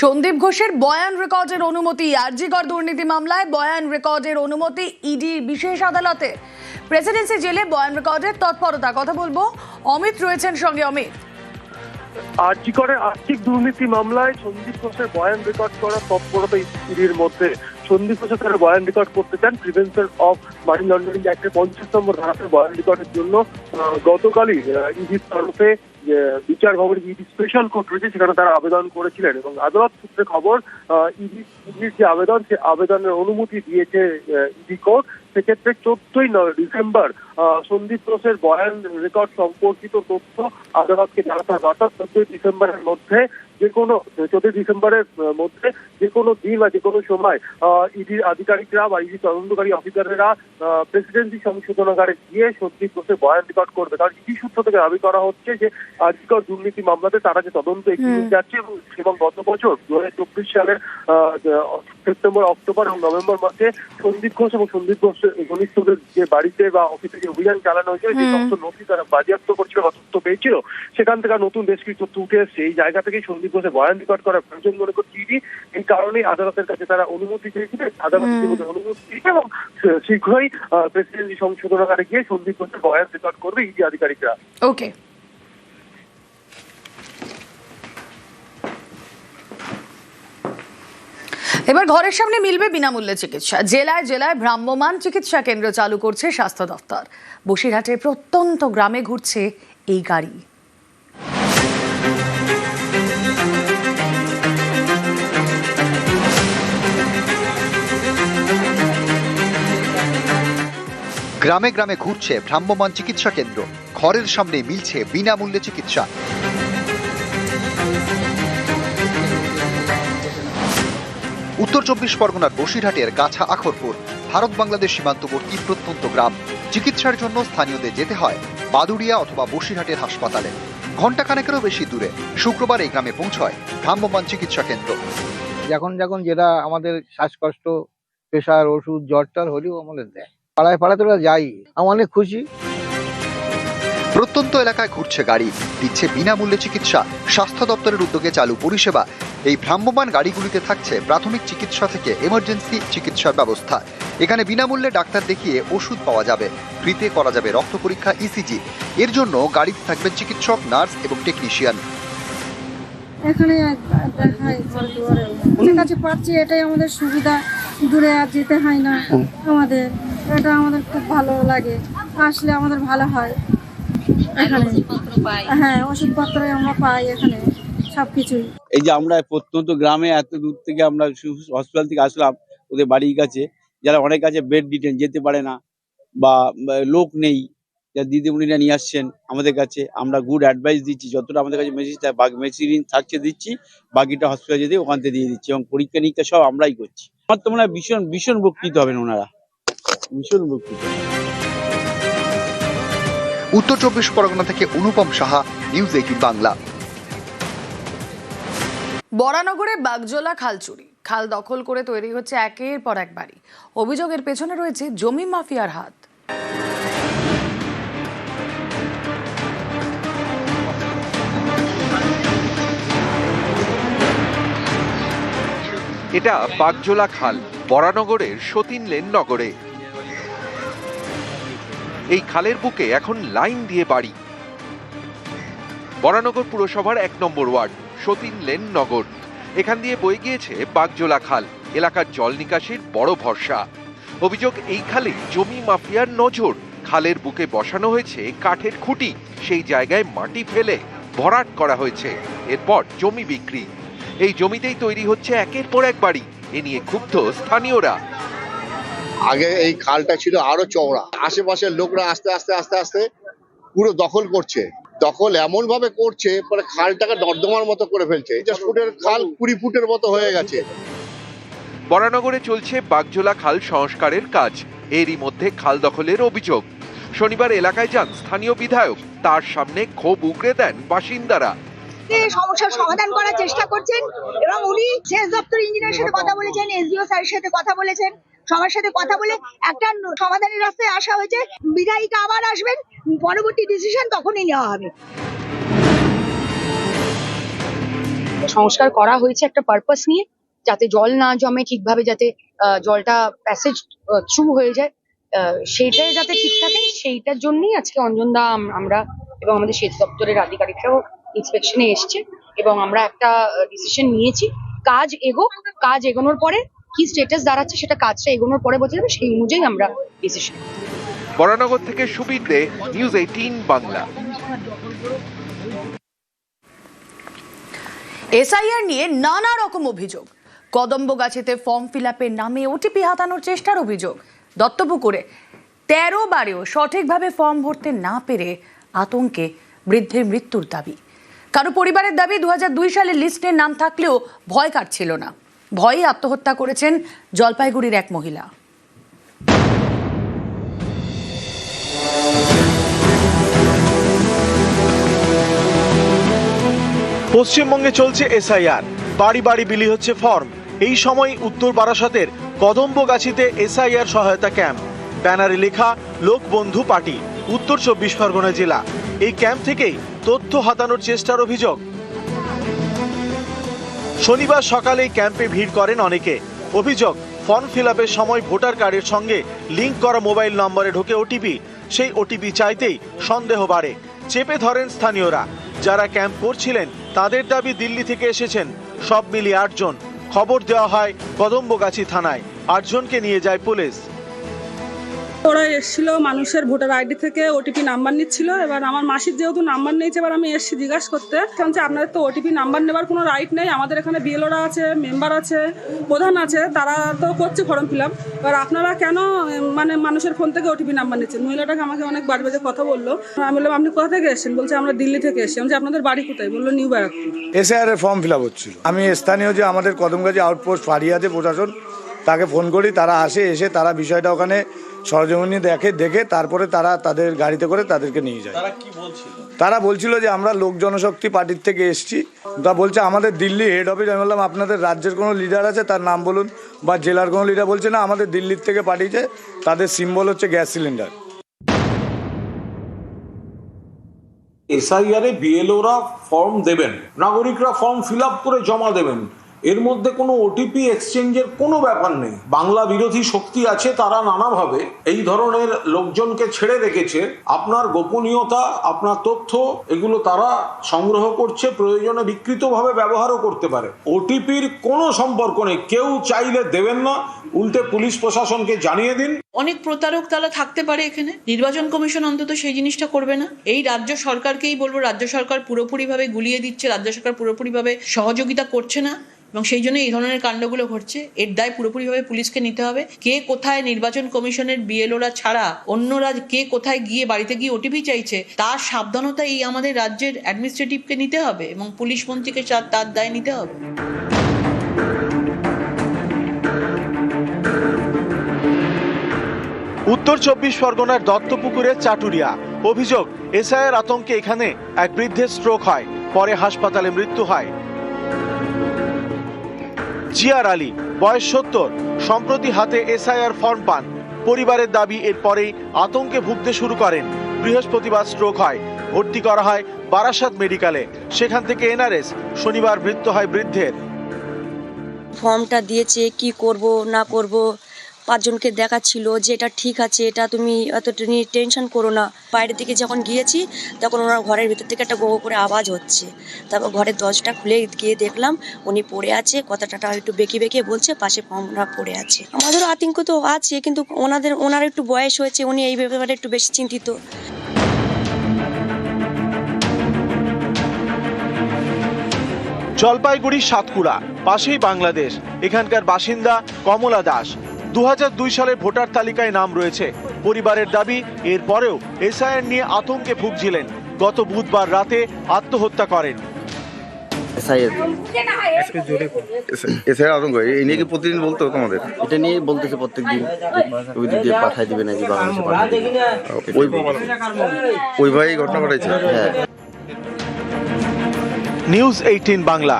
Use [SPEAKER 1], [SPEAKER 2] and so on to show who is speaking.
[SPEAKER 1] সন্দীপ ঘোষের বয়ান রেকর্ডের অনুমতি, আরজিকর দুর্নীতি মামলায় বয়ান রেকর্ডের অনুমতি, ইডি বিশেষ আদালতে। প্রেসিডেন্সি জেলে বয়ান রেকর্ডের তৎপরতা, কথা বলব অমিত রয়েছেন সঙ্গে অমিত।
[SPEAKER 2] আর্জিকরের আর্থিক দুর্নীতি মামলায় সন্দীপ ঘোষের বয়ান রেকর্ড করা তৎপরতা ইডির মধ্যে। সন্দীপ ঘোষ তারা বয়ান রেকর্ড করতে চান প্রিভেনশন অফ মানি লন্ডারিং অ্যাক্টের পঞ্চাশ নম্বর ধারাতে বয়ান রেকর্ডের জন্য। গতকালই ইডির তরফে যে বিচার ভবনে ইডি স্পেশাল কোর্ট রয়েছে, সেখানে তারা আবেদন করেছিলেন এবং আদালত সূত্রে খবর ইডি ইডির যে আবেদন, সে আবেদনের অনুমতি দিয়েছে ইডি কোর্ট সেক্ষেত্রে চোদ্দই ডিসেম্বর সন্দীপ ঘোষের বয়ান রেকর্ড সম্পর্কিত তথ্য আদালতকে জানাতে হবে। অর্থাৎ চোদ্দই ডিসেম্বরের মধ্যে যে কোনো চোদ্দই ডিসেম্বরের মধ্যে যে কোনো দিন বা যে কোনো সময় ইডির আধিকারিকরা বা ইডি তদন্তকারী অফিসারেরা প্রেসিডেন্সি সংশোধনাগারে গিয়ে সন্দীপ ঘোষের বয়ান রেকর্ড করবে। কারণ ইডি সূত্র থেকে দাবি করা হচ্ছে যে আজকাল দুর্নীতি মামলাতে তারা যে তদন্ত এগিয়ে যাচ্ছে এবং গত বছর দু হাজার চব্বিশ সালের সেপ্টেম্বর অক্টোবর এবং নভেম্বর মাসে সন্দীপ ঘোষ এবং সন্দীপ ঘোষ ঘনিষ্ঠদের যে বাড়িতে বা অফিসে যে অভিযান চালানো হয়েছিল যে সমস্ত নথি তারা বাজেয়াপ্ত করছিল বা তথ্য পেয়েছিল সেখান থেকে নতুন বেশ কিছু তথ্য উঠে এসছে। এই জায়গা থেকেই সন্দীপ ঘোষের বয়ান রেকর্ড করার প্রয়োজন মনে করছে ইডি এই কারণে আদালতের কাছে তারা অনুমতি চেয়েছিলেন আদালত ইতিমধ্যে অনুমতি দিয়েছে এবং শীঘ্রই প্রেসিডেন্সি সংশোধনাগারে গিয়ে সন্দীপ ঘোষের বয়ান রেকর্ড করবে ইডি আধিকারিকরা।
[SPEAKER 1] ওকে এবার ঘরের সামনে মিলবে বিনামূল্যে চিকিৎসা। জেলায় জেলায় ভ্রাম্যমাণ চিকিৎসা কেন্দ্র চালু করছে স্বাস্থ্য দপ্তর। বসিরহাটের প্রত্যন্ত গ্রামে ঘুরছে এই গাড়ি।
[SPEAKER 3] গ্রামে গ্রামে ঘুরছে ভ্রাম্যমান চিকিৎসা কেন্দ্র। ঘরের সামনে মিলছে বিনামূল্যে চিকিৎসা। উত্তর চব্বিশ পরগনার বসিরহাটের গাছা আখরপুর ভারত বাংলাদেশ সীমান্তবর্তী প্রত্যন্ত গ্রাম। চিকিৎসার জন্য স্থানীয়দের যেতে হয় বাদুড়িয়া অথবা বসিরহাটের হাসপাতালে। ঘণ্টাখানেকেরও বেশি দূরে শুক্রবার এই গ্রামে পৌঁছয় ভ্রাম্যমাণ চিকিৎসা কেন্দ্র।
[SPEAKER 4] যখন যখন যেটা আমাদের শ্বাসকষ্ট প্রেশার ওষুধ জ্বর টর হলেও আমাদের দেয়। পাড়ায় পাড়ায় তো ওরা যাই আমি অনেক খুশি।
[SPEAKER 3] প্রত্যন্ত এলাকায় ঘুরছে গাড়ি দিচ্ছে বিনামূল্যে চিকিৎসা। স্বাস্থ্য দপ্তরের উদ্যোগে চালু পরিষেবা এই ভ্রাম্যমান গাড়িগুলিতে থাকছে প্রাথমিক চিকিৎসা থেকে এমার্জেন্সি চিকিৎসার ব্যবস্থা। এখানে বিনামূল্যে ডাক্তার দেখিয়ে ওষুধ পাওয়া যাবে। ফ্রিতে করা যাবে রক্ত পরীক্ষা ইসিজি এর জন্য গাড়িতে থাকবেন চিকিৎসক নার্স এবং টেকনিশিয়ান
[SPEAKER 5] এখানে কাছে পাচ্ছি এটাই আমাদের সুবিধা। দূরে আর যেতে হয় না আমাদের। এটা আমাদের খুব ভালো লাগে। আসলে আমাদের ভালো হয়। এখানে। হ্যাঁ ওষুধপত্র আমরা পাই এখানে। সবকিছুই।
[SPEAKER 6] এই যে আমরা প্রত্যন্ত গ্রামে এত দূর থেকে আমরা হসপিটাল থেকে আসলাম ওদের বাড়ির কাছে যারা অনেক আছে বেড ডিটেন যেতে পারে না বা লোক নেই যা দিদিমণিরা নিয়ে আসছেন আমাদের কাছে আমরা গুড অ্যাডভাইস দিচ্ছি যতটা আমাদের কাছে মেশিন মেশিন থাকছে দিচ্ছি বাকিটা হসপিটালে যেতে ওখান থেকে দিয়ে দিচ্ছি এবং পরীক্ষা নিরীক্ষা সব আমরাই করছি। আমার তো মনে হয় ভীষণ ভীষণ উপকৃত হবেন ওনারা। ভীষণ উপকৃত।
[SPEAKER 3] উত্তর চব্বিশ পরগনা থেকে অনুপম সাহা নিউজ এইটিন বাংলা।
[SPEAKER 1] বরানগরে বাগজোলা খাল চুরি। খাল দখল করে তৈরি হচ্ছে একের পর এক বাড়ি। অভিযোগের পেছনে রয়েছে জমি মাফিয়ার হাত।
[SPEAKER 7] এটা বাগজোলা খাল, বরানগরের সতীন লেন নগরে। এই খালের বুকে এখন লাইন দিয়ে বাড়ি। বরানগর পুরসভার এক নম্বর ওয়ার্ড। সতীন লেন নগর। এখান দিয়ে বয়ে গিয়েছে বাগজোলা খাল, এলাকার জল নিকাশির বড় ভরসা। অভিযোগ এই খালে জমি মাফিয়ার নজর। খালের বুকে বসানো হয়েছে কাঠের খুঁটি, সেই জায়গায় মাটি ফেলে ভরাট করা হয়েছে। এরপর জমি বিক্রি। এই জমিতেই তৈরি হচ্ছে একের পর এক বাড়ি। এ নিয়ে ক্ষুব্ধ স্থানীয়রা।
[SPEAKER 8] আগে এই খালটা ছিল আরও চওড়া। আশেপাশের লোকরা আস্তে আস্তে আস্তে আস্তে পুরো দখল করছে। দখল এমন ভাবে করছে পরে খালটাকে নর্দমার মতো করে ফেলছে। এই যে ফুটের খাল কুড়ি ফুটের মতো হয়ে গেছে।
[SPEAKER 7] বরানগরে চলছে বাগজোলা খাল সংস্কারের কাজ। এরই মধ্যে খাল দখলের অভিযোগ। শনিবার এলাকায় যান স্থানীয় বিধায়ক। তার সামনে ক্ষোভ উগড়ে দেন বাসিন্দারা।
[SPEAKER 9] সমস্যার সমাধান করার চেষ্টা করছেন এবং উনি সেচ দপ্তর ইঞ্জিনিয়ারের সাথে কথা বলেছেন এসডিও স্যারের সাথে কথা বলেছেন। সবার সাথে কথা বলে একটা সমাধানের রাস্তায় আসা হয়েছে। বিধায়িকা আবার আসবেন, পরবর্তী ডিসিশন তখনই নেওয়া হবে।
[SPEAKER 10] সংস্কার করা হয়েছে একটা পারপাস নিয়ে, যাতে জল না জমে ঠিকভাবে, যাতে জলটা প্যাসেজ থ্রু হয়ে যায়। সেইটাই যাতে ঠিক থাকে, সেইটার জন্যই আজকে অঞ্জনদা আম- আমরা এবং আমাদের সেচ দপ্তরের আধিকারিকরাও ইন্সপেকশনে এসছে এবং আমরা একটা ডিসিশন নিয়েছি। কাজ এগোক, কাজ এগোনোর পরে কি স্টেটাস দাঁড়াচ্ছে সেটা কাজটা এগোনোর পরে বোঝা যাবে সেই অনুযায়ী আমরা ডিসিশন
[SPEAKER 7] বরানগর থেকে Subir De News Eighteen Bangla
[SPEAKER 1] SIR নিয়ে নানা রকম অভিযোগ। কদম্বগাছিতে ফর্ম ফিল আপের নামে ওটিপি হাতানোর চেষ্টার অভিযোগ। দত্তপুকুরে তেরো বারেও সঠিকভাবে ফর্ম ভরতে না পেরে আতঙ্কে বৃদ্ধের মৃত্যুর দাবি। কারও পরিবারের দাবি দু হাজার দুই সালে লিস্টে নাম থাকলেও ভয় কাটছিল না। ভয়ে আত্মহত্যা করেছেন জলপাইগুড়ির এক মহিলা।
[SPEAKER 11] পশ্চিমবঙ্গে চলছে এসআইআর। বাড়ি বাড়ি বিলি হচ্ছে ফর্ম। এই সময় উত্তর বারাসতের কদম্বগাছিতে এসআইআর সহায়তা ক্যাম্প। ব্যানারে লেখা লোকবন্ধু পার্টি উত্তর চব্বিশ পরগনা জেলা। এই ক্যাম্প থেকেই তথ্য হাতানোর চেষ্টার অভিযোগ। শনিবার সকালে ক্যাম্পে ভিড় করেন অনেকে। অভিযোগ, ফর্ম ফিল সময় ভোটার কার্ডের সঙ্গে লিঙ্ক করা মোবাইল নম্বরে ঢোকে ওটিপি সেই ওটিপি চাইতেই সন্দেহ বাড়ে। চেপে ধরেন স্থানীয়রা। যারা ক্যাম্প করছিলেন, তাদের দাবি দিল্লি থেকে এসেছেন। সব মিলিয়ে আটজন। খবর দেওয়া হয় কদম্বগাছি থানায়। আটজনকে নিয়ে যায় পুলিশ।
[SPEAKER 12] ওরা এসেছিল মানুষের ভোটার আইডি থেকে ওটিপি নাম্বার নিচ্ছিল। এবার আমার মাসির যেহেতু নাম্বার নিয়েছে এবার আমি এসেছি জিজ্ঞাসা করতে। কারণ যে আপনাদের তো ওটিপি নাম্বার নেবার কোনো রাইট নেই। আমাদের এখানে বিএলওরা আছে মেম্বার আছে প্রধান আছে তারা তো করছে ফর্ম ফিল আপ এবার আপনারা কেন মানে মানুষের ফোন থেকে ওটিপি নাম্বার নিচ্ছেন? মহিলাটাকে আমাকে অনেক বাজে বাজে কথা বলল। আমি বললাম আপনি কোথা থেকে এসেছেন? বলছে আমরা দিল্লি থেকে এসেছি। বলছি, আপনাদের বাড়ি কোথায়? বলল নিউ ব্যারাকপুর
[SPEAKER 13] এসআইআর এর ফর্ম ফিল আপ হচ্ছিল। আমি স্থানীয় যে আমাদের কদমগাছি আউটপোস্ট ফারিয়াতে প্রশাসন তাকে ফোন করি তারা আসে এসে তারা বিষয়টা ওখানে সরজমিনে দেখে দেখে তারপরে তারা তাদের গাড়িতে করে তাদেরকে নিয়ে যায়।
[SPEAKER 11] তারা কি বলছিল?
[SPEAKER 13] যে আমরা লোক জনশক্তি পার্টির থেকে এসেছি। তা বলছে আমাদের দিল্লি হেড অফিস আমি বললাম আপনাদের রাজ্যের কোনো লিডার আছে? তার নাম বলুন। বা জেলার কোনো লিডার বলছে না আমাদের দিল্লির থেকে পাঠিয়েছে। তাদের সিম্বল হচ্ছে গ্যাস সিলিন্ডার।
[SPEAKER 14] এসআইআর এ বিএলওরা ফর্ম দেবেন। নাগরিকরা ফর্ম ফিল আপ করে জমা দেবেন। এর মধ্যে কোনো ওটিপি এক্সচেঞ্জের কোনো ব্যাপার নেই। বাংলা বিরোধী শক্তি আছে, তারা নানাভাবে এই ধরনের লোকজনকে ছেড়ে রেখেছে। আপনার গোপনীয়তা, আপনার তথ্য, এগুলো তারা সংগ্রহ করছে, প্রয়োজনে বিকৃতভাবে ব্যবহারও করতে পারে। ওটিপির কোনো সম্পর্ক নেই। কেউ চাইলে দেবেন না। উল্টে পুলিশ প্রশাসনকে জানিয়ে দিন।
[SPEAKER 15] অনেক প্রতারক তারা থাকতে পারে এখানে। নির্বাচন কমিশন অন্তত সেই জিনিসটা করবে না। এই রাজ্য সরকারকেই বলব, রাজ্য সরকার পুরোপুরিভাবে গুলিয়ে দিচ্ছে, রাজ্য সরকার পুরোপুরিভাবে সহযোগিতা করছে না। এবং সেই জন্য এই ধরনের কাণ্ডগুলো ঘটছে। এর দায় পুরোপুরিভাবে পুলিশকে নিতে হবে। কে কোথায় নির্বাচন কমিশনের বিএলওরা ছাড়া অন্যরা কে কোথায় গিয়ে বাড়িতে গিয়ে ওটিপি চাইছে, তার সাবধানতা এই আমাদের রাজ্যের অ্যাডমিনিস্ট্রেটিভকে নিতে হবে এবং পুলিশ মন্ত্রীকে তার- দায় নিতে হবে।
[SPEAKER 11] উত্তর চব্বিশ পরগনার দত্তপুকুরের চাটুরিয়া। অভিযোগ এসআইয়ের আতঙ্কে এখানে এক বৃদ্ধের স্ট্রোক হয়, পরে হাসপাতালে মৃত্যু হয়। জিয়ার আলী, বয়স সত্তর, সম্প্রতি হাতে এসআইআর ফর্ম পান। পরিবারের দাবি, এরপরেই আতঙ্কে ভুগতে শুরু করেন। বৃহস্পতিবার স্ট্রোক হয়। ভর্তি করা হয় বারাসাত মেডিকেলে। সেখান থেকে এনআরএস, শনিবার মৃত্যু হয় বৃদ্ধের।
[SPEAKER 16] ফর্মটা দিয়েছে, কি করব, না করব পাঁচজনকে দেখাচ্ছিল যে এটা ঠিক আছে, এটা তুমি এতটা নিয়ে টেনশন করো না। বাইরের দিকে যখন গিয়েছি, তখন ওনার ঘরের ভিতর থেকে একটা গো করে আওয়াজ হচ্ছে। তারপর ঘরের দরজাটা খুলে গিয়ে দেখলাম, উনি পড়ে আছে, কথাটা একটু বেঁকে বেঁকে বলছে, পাশে ফর্মটা পড়ে আছে। আমাদেরও আতঙ্ক তো আছে, কিন্তু ওনাদের, ওনার একটু বয়স হয়েছে, উনি এই ব্যাপারে একটু বেশি চিন্তিত।
[SPEAKER 11] জলপাইগুড়ি সাতকুড়া পাশেই বাংলাদেশ। এখানকার বাসিন্দা কমলা দাস। দু সালের ভোটার তালিকায় নাম রয়েছে। পরিবারের দাবি এরপরেও এসআইআর নিয়ে আতঙ্কে ভুগছিলেন। গত বুধবার রাতে আত্মহত্যা করেন।
[SPEAKER 17] আতঙ্ক এই নিয়ে কি প্রতিদিন বলতো তোমাদের
[SPEAKER 18] এটা নিয়ে বলতেছে প্রত্যেক দিন ওই দিক দিয়ে পাঠাই দিবে নাকি বাংলাদেশে পাঠাই দিবে
[SPEAKER 17] ওই ওই ভাই ঘটনা ঘটাইছে।
[SPEAKER 18] হ্যাঁ।
[SPEAKER 11] News Eighteen Bangla.